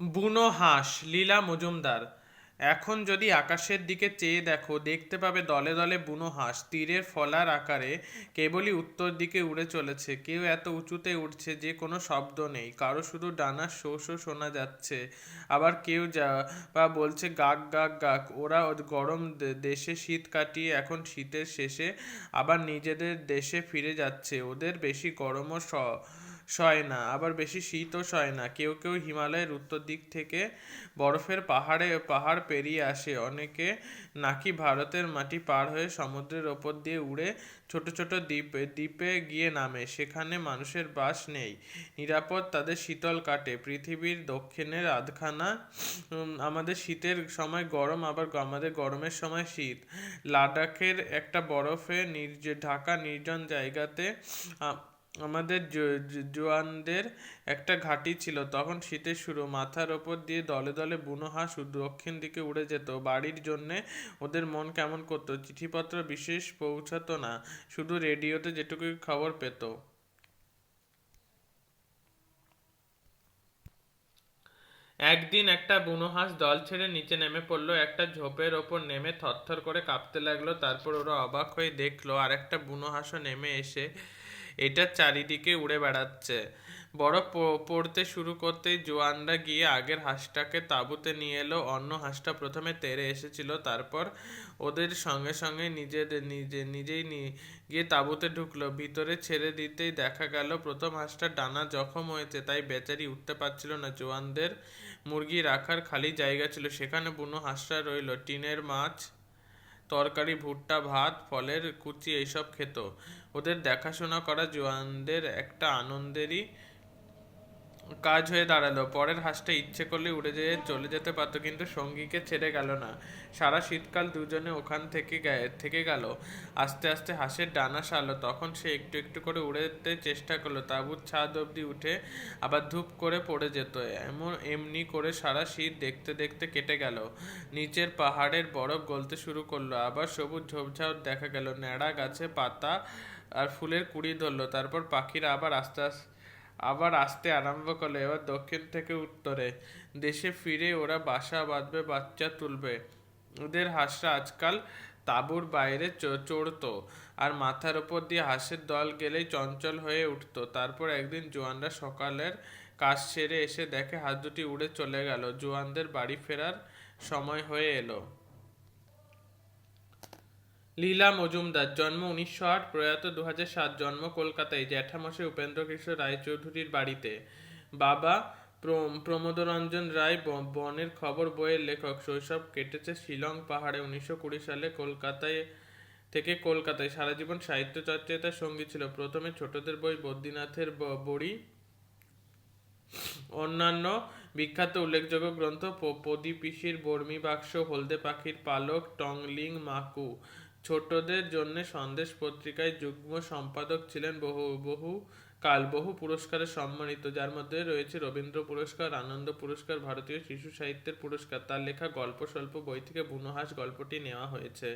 বুনো হাঁস, লীলা মজুমদার, এখন যদি আকাশের দিকে চেয়ে দেখো, দেখতে পাবে দলে দলে বুনো হাঁস, তীরের ফলার আকারে কেবলই উত্তর দিকে উড়ে চলেছে, কেউ এত উঁচুতে উঠছে যে কোনো শব্দ নেই, কারও শুধু ডানার শো শো শোনা যাচ্ছে, আবার কেউ যা বা বলছে গাক গাক গাক, ওরা গরম দেশে শীত কাটিয়ে এখন শীতের শেষে আবার নিজেদের দেশে ফিরে যাচ্ছে, ওদের বেশি গরমও স সয় না, আবার বেশি শীতও সয় না। কেউ কেউ হিমালয়ের উত্তর দিক থেকে বরফের পাহাড়ে, পাহাড় পেরিয়ে আসে। অনেকে নাকি ভারতের মাটি পার হয়ে সমুদ্রের ওপর দিয়ে উড়ে ছোট ছোট দ্বীপ, দ্বীপে গিয়ে নামে। সেখানে মানুষের বাস নেই। নিরাপদ তাদের শীতল কাটে। পৃথিবীর দক্ষিণের আধখানা আমাদের শীতের সময় গরম, আবার আমাদের গরমের সময় শীত। লাদাখের একটা বরফে নির্জ, ঢাকা নির্জন জায়গাতে আমাদের জোয়ানদের একটা ঘাঁটি ছিল। তখন শীতের শুরু, মাথার ওপর দিয়ে দলে দলে বুনো হাঁস দক্ষিণ দিকে উড়ে যেত। বাড়ির জন্যে ওদের মন কেমন করতো, চিঠিপত্র বিশেষ পৌঁছাতো না, শুধু রেডিওতে যেটুকু খবর পেত। একদিন একটা বুনো হাঁস দল ছেড়ে নিচে নেমে পড়ল, একটা ঝোপের ওপর নেমে থরথর করে কাঁপতে লাগল। তারপর ওরা অবাক হয়ে দেখল আর একটা বুনো হাঁসও নেমে এসে এটা চারিদিকে উড়ে বেড়াচ্ছে। প- পড়তে শুরু করতেই জোয়ানরা গিয়ে আগের হাঁসটাকে তাঁবুতে নিয়ে এলো। অন্য হাঁসটা প্রথমে তেড়ে এসেছিল, তারপর ওদের সঙ্গে সঙ্গে নিজেদের নিজে, নিজেই গিয়ে তাঁবুতে ঢুকলো। ভিতরে ছেড়ে দিতেই দেখা গেল, প্রথম হাঁসটার ডানা জখম হয়েছে, তাই বেচারি উঠতে পারছিল না। জোয়ানদের মুরগি রাখার খালি জায়গা ছিল, সেখানে বুনো হাঁসটা রইল। টিনের মাছ তরকারি ভুট্টা ভাত ফলের কুচি এইসব খেত। ওদের দেখাশোনা করা জোয়ানদের একটা আনন্দেরই কাজ হয়ে দাঁড়াল। পরের হাঁসটা ইচ্ছে করলে উড়ে যেয়ে চলে যেতে পারতো, কিন্তু সঙ্গীকে ছেড়ে গেল না। সারা শীতকাল দুজনে ওখান থেকে থেকে গেল। আস্তে আস্তে হাঁসের ডানা সারলো। তখন সে একটু একটু করে উড়েতে চেষ্টা করল। তাঁবুর ছাদ অবধি উঠে আবার ধূপ করে পড়ে যেত। এমন, এমনি করে সারা শীত দেখতে দেখতে কেটে গেল। নিচের পাহাড়ের বরফ গলতে শুরু করল। আবার সবুজ ঝোপঝাপ দেখা গেল। ন্যাড়া গাছে পাতা আর ফুলের কুড়ি ধরলো। তারপর পাখিরা আবার আস্তে আস্তে আবার আসতে আরম্ভ করল। এবার দক্ষিণ থেকে উত্তরে। দেশে ফিরে ওরা বাসা বাঁধবে, বাচ্চা তুলবে। ওদের হাঁসরা আজকাল তাঁবুর বাইরে চড়তো আর মাথার ওপর দিয়ে হাঁসের দল গেলেই চঞ্চল হয়ে উঠতো। তারপর একদিন জোয়ানরা সকালের কাজ সেরে এসে দেখে হাত দুটি উড়ে চলে গেল। জোয়ানদের বাড়ি ফেরার সময় হয়ে এলো। লীলা মজুমদার, জন্ম উনিশশো আট, প্রয়াত দু সাত, জন্ম কলকাতায়, জ্যাঠামশাই উপেন্দ্র কৃষ্ণ রায়চৌধুরীর বাড়িতে। বাবা প্রমোদরঞ্জন রায় বনের খবর বইয়ের লেখক। শৈশব কেটেছে শিলং পাহাড়ে উনিশশো কুড়ি সালে কলকাতায় থেকে কলকাতায়। সারা জীবন সাহিত্য চর্চায় তার সঙ্গী ছিল। প্রথমে ছোটদের বই বদ্রীনাথের বড়ি, অন্যান্য বিখ্যাত উল্লেখযোগ্য গ্রন্থ প- পদীপিসির বর্মি বাক্স, হলদে পাখির পালক, টংলিং মাকু। ছোটদের জন্য সন্দেশ পত্রিকায় যুগ্ম সম্পাদক ছিলেন বহু বহু কাল, বহু পুরস্কারে সম্মানিত, যার মধ্যে রয়েছে রবীন্দ্র পুরস্কার, আনন্দ পুরস্কার, ভারতীয় শিশু সাহিত্যের পুরস্কার। তার লেখা গল্প, স্বল্প বই থেকে বুনোহাস গল্পটি নেওয়া হয়েছে।